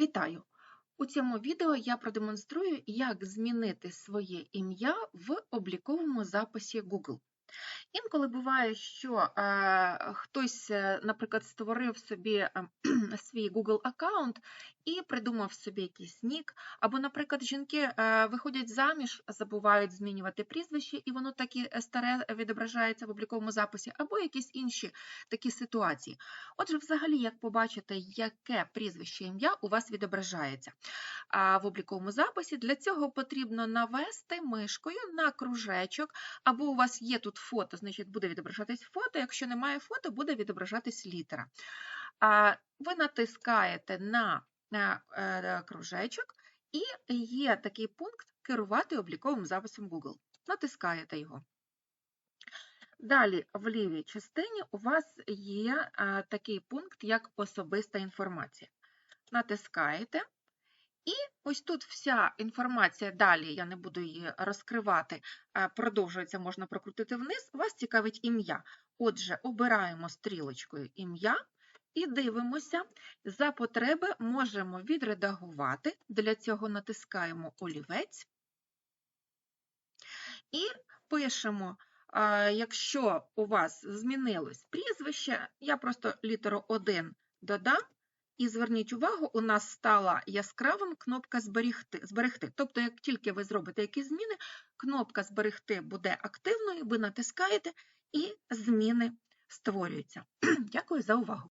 Вітаю! У цьому відео я продемонструю, як змінити своє ім'я в обліковому записі Google. Інколи буває, що е, хтось, е, наприклад, створив собі е, свій Google аккаунт і придумав собі якийсь нік, або, наприклад, жінки е, виходять заміж, забувають змінювати прізвище, і воно таки старе відображається в обліковому записі, або якісь інші такі ситуації. Отже, взагалі, як побачити, яке прізвище ім'я у вас відображається в обліковому записі, для цього потрібно навести мишкою на кружечок, або у вас є тут фото, значить буде відображатись фото, якщо немає фото, буде відображатись літера. Ви натискаєте на на, е, кружечок, і є такий пункт керувати обліковим записом Google. Натискаєте його. Далі в лівій частині у вас є такий пункт, як особиста інформація. Натискаєте, і ось тут вся інформація, далі я не буду її розкривати, продовжується, можна прокрутити вниз. Вас цікавить ім'я. Отже, обираємо стрілочкою ім'я і дивимося. За потреби можемо відредагувати. Для цього натискаємо олівець і пишемо. Якщо у вас змінилось прізвище, я просто літеру 1 додам, і зверніть увагу, у нас стала яскравим кнопка зберегти. зберегти. Тобто, як тільки ви зробите якісь зміни, кнопка зберегти буде активною, ви натискаєте, і зміни створюються. Дякую за увагу.